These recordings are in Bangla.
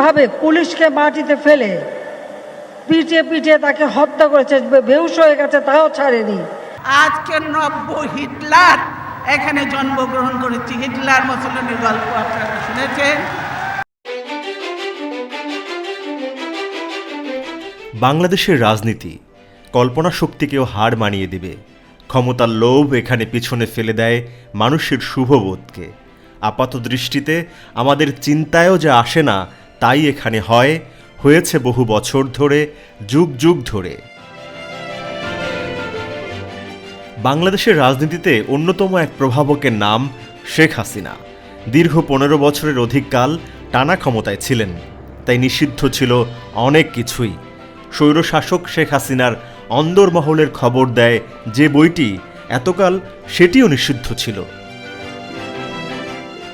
নির্মমভাবে পুলিশকে মাটিতে ফেলে পিটিয়ে পিটিয়ে তাকে হত্যা করেছে বে- বেহুশ হয়ে গেছে তাও ছাড়েনি। আজকে নব্য হিটলার এখানে জন্মগ্রহণ করেছি। হিটলার মুসলিনের গল্প আপনারা শুনেছেন। বাংলাদেশের রাজনীতি কল্পনা শক্তিকেও হার মানিয়ে দেবে। ক্ষমতার লোভ এখানে পিছনে ফেলে দেয় মানুষের শুভবোধকে। আপাত দৃষ্টিতে আমাদের চিন্তায়ও যা আসে না তাই এখানে হয়, হয়েছে বহু বছর ধরে, যুগ যুগ ধরে। বাংলাদেশের রাজনীতিতে অন্যতম এক প্রভাবকের নাম শেখ হাসিনা। দীর্ঘ পনেরো বছরের অধিককাল টানা ক্ষমতায় ছিলেন, তাই নিষিদ্ধ ছিল অনেক কিছুই। স্বৈরশাসক শেখ হাসিনার অন্দরমহলের খবর দেয় যে বইটি এতকাল সেটিও নিষিদ্ধ ছিল।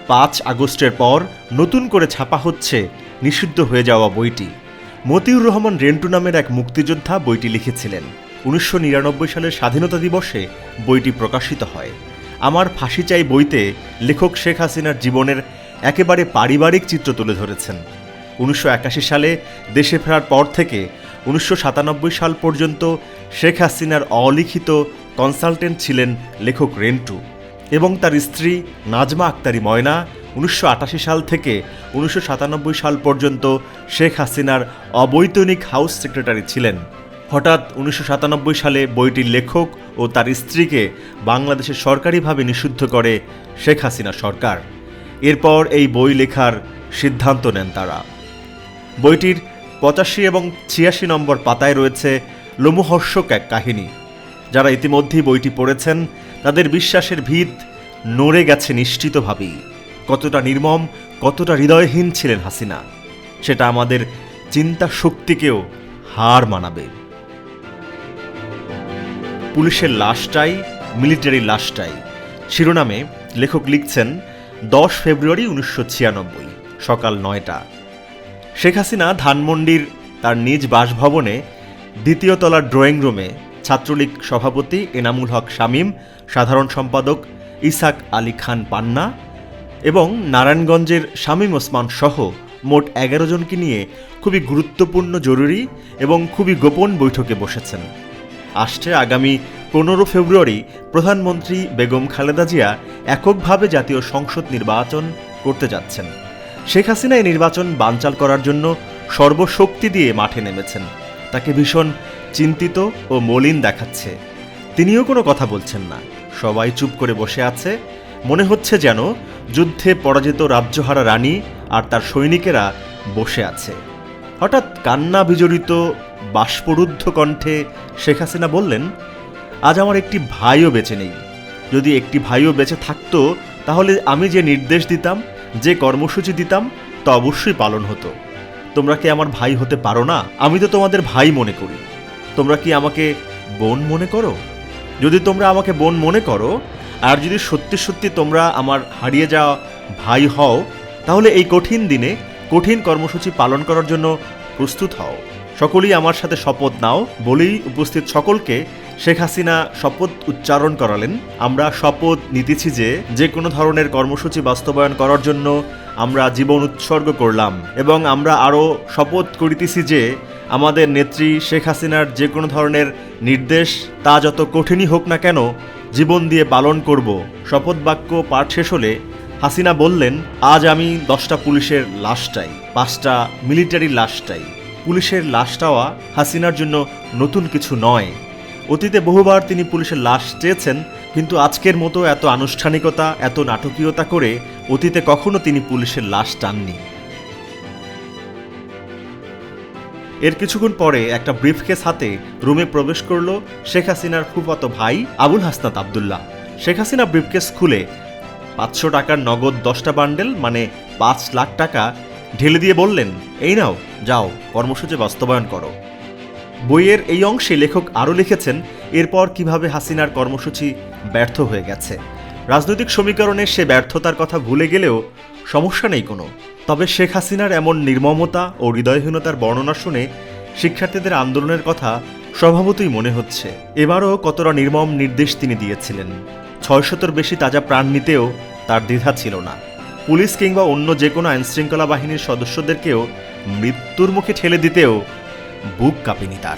পাঁচ আগস্টের পর নতুন করে ছাপা হচ্ছে নিষিদ্ধ হয়ে যাওয়া বইটি। মতিউর রহমান রেন্টু নামের এক মুক্তিযোদ্ধা বইটি লিখেছিলেন। উনিশশো নিরানব্বই সালের স্বাধীনতা দিবসে বইটি প্রকাশিত হয়। আমার ফাঁসি চাই বইতে লেখক শেখ হাসিনার জীবনের একেবারে পারিবারিক চিত্র তুলে ধরেছেন। উনিশশো একাশি সালে দেশে ফেরার পর থেকে উনিশশো সাতানব্বই সাল পর্যন্ত শেখ হাসিনার অলিখিত কনসালটেন্ট ছিলেন লেখক রেন্টু এবং তার স্ত্রী নাজমা আক্তারি ময়না উনিশশো আটাশি সাল থেকে উনিশশো সাতানব্বই সাল পর্যন্ত শেখ হাসিনার অবৈতনিক হাউস সেক্রেটারি ছিলেন। হঠাৎ উনিশশো সাতানব্বই সালে বইটির লেখক ও তার স্ত্রীকে বাংলাদেশে সরকারিভাবে নিষিদ্ধ করে শেখ হাসিনা সরকার। এরপর এই বই লেখার সিদ্ধান্ত নেন তারা। বইটির পঁচাশি এবং ছিয়াশি নম্বর পাতায় রয়েছে লোমহর্ষক এক কাহিনী। যারা ইতিমধ্যেই বইটি পড়েছেন, তাদের বিশ্বাসের ভিত নড়ে গেছে নিশ্চিতভাবেই। কতটা নির্মম, কতটা হৃদয়হীন ছিলেন হাসিনা। সেটা আমাদের চিন্তা শক্তিকেও হার মানাবে। পুলিশের লাশটাই মিলিটারি লাশটাই। শিরোনামে লেখক লিখছেন, দশ ফেব্রুয়ারি উনিশশো ছিয়ানব্বই, সকাল নয়টা। শেখ হাসিনা ধানমন্ডির তার নিজ বাসভবনে দ্বিতীয় তলার ড্রয়িং রুমে ছাত্রলীগ সভাপতি এনামুল হক শামীম, সাধারণ সম্পাদক ইসাক আলী খান পান্না এবং নারায়ণগঞ্জের শামীম ওসমান সহ মোট এগারো জনকে নিয়ে খুবই গুরুত্বপূর্ণ, জরুরি এবং খুবই গোপন বৈঠকে বসেছেন। আসছে আগামী পনেরো ফেব্রুয়ারি প্রধানমন্ত্রী বেগম খালেদা জিয়া এককভাবে জাতীয় সংসদ নির্বাচন করতে যাচ্ছেন। শেখ হাসিনা এই নির্বাচন বানচাল করার জন্য সর্বশক্তি দিয়ে মাঠে নেমেছেন। তাকে ভীষণ চিন্তিত ও মলিন দেখাচ্ছে। তিনিও কোনো কথা বলছেন না। সবাই চুপ করে বসে আছে। মনে হচ্ছে যেন যুদ্ধে পরাজিত রাজ্যহারা রানী আর তার সৈনিকেরা বসে আছে। হঠাৎ কান্না বিজড়িত বাষ্পরুদ্ধ কণ্ঠে শেখ হাসিনা বললেন, আজ আমার একটি ভাইও বেঁচে নেই। যদি একটি ভাইও বেঁচে থাকতো, তাহলে আমি যে নির্দেশ দিতাম, যে কর্মসূচি দিতাম, তা অবশ্যই পালন হতো। তোমরা কি আমার ভাই হতে পারো না? আমি তো তোমাদের ভাই মনে করি। তোমরা কি আমাকে বোন মনে করো? যদি তোমরা আমাকে বোন মনে করো আর যদি সত্যি সত্যি তোমরা আমার হারিয়ে যাওয়া ভাই হও, তাহলে এই কঠিন দিনে কঠিন কর্মসূচি পালন করার জন্য প্রস্তুত হও। সকলেই আমার সাথে শপথ নাও। বলেই উপস্থিত সকলকে শেখ হাসিনা শপথ উচ্চারণ করালেন। আমরা শপথ নিতেছি যে যে কোনো ধরনের কর্মসূচি বাস্তবায়ন করার জন্য আমরা জীবন উৎসর্গ করলাম এবং আমরা আরও শপথ করিতেছি যে, আমাদের নেত্রী শেখ হাসিনার যে কোনো ধরনের নির্দেশ তা যত কঠিনই হোক না কেন জীবন দিয়ে পালন করব। শপথ বাক্য পাঠ শেষ হলে হাসিনা বললেন, আজ আমি দশটা পুলিশের লাশ চাই, পাঁচটা মিলিটারি লাশ চাই। পুলিশের লাশ চাওয়া হাসিনার জন্য নতুন কিছু নয়। অতীতে বহুবার তিনি পুলিশের লাশ চেয়েছেন, কিন্তু আজকের মতো এত আনুষ্ঠানিকতা, এত নাটকীয়তা করে অতীতে কখনো তিনি পুলিশের লাশ টাননি এর কিছুক্ষণ পরে একটা ব্রিফকেস হাতে রুমে প্রবেশ করল শেখ হাসিনার ফুফাতো ভাই আবুল হাসনাত আবদুল্লাহ। শেখ হাসিনা ব্রিফকেস খুলে পাঁচশো টাকার নগদ দশটা বান্ডেল মানে পাঁচ লাখ টাকা, ঢেলে দিয়ে বললেন, এই নাও, যাও, কর্মসূচি বাস্তবায়ন করো। বইয়ের এই অংশে লেখক আরও লিখেছেন, এরপর কীভাবে হাসিনার কর্মসূচি ব্যর্থ হয়ে গেছে? রাজনৈতিক সমীকরণে সে ব্যর্থতার কথা ভুলে গেলেও সমস্যা নেই কোনো। তবে শেখ হাসিনার এমন নির্মমতা ও হৃদয়হীনতার বর্ণনা শুনে শিক্ষার্থীদের আন্দোলনের কথা স্বভাবতই মনে হচ্ছে। এবারও কতটা নির্মম নির্দেশ তিনি দিয়েছিলেন। ছয়শতর বেশি তাজা প্রাণ নিতেও তার দ্বিধা ছিল না। পুলিশ কিংবা অন্য যে কোনো আইনশৃঙ্খলা বাহিনীর সদস্যদেরকেও মৃত্যুর মুখে ঠেলে দিতেও বুক কাঁপেনি তার।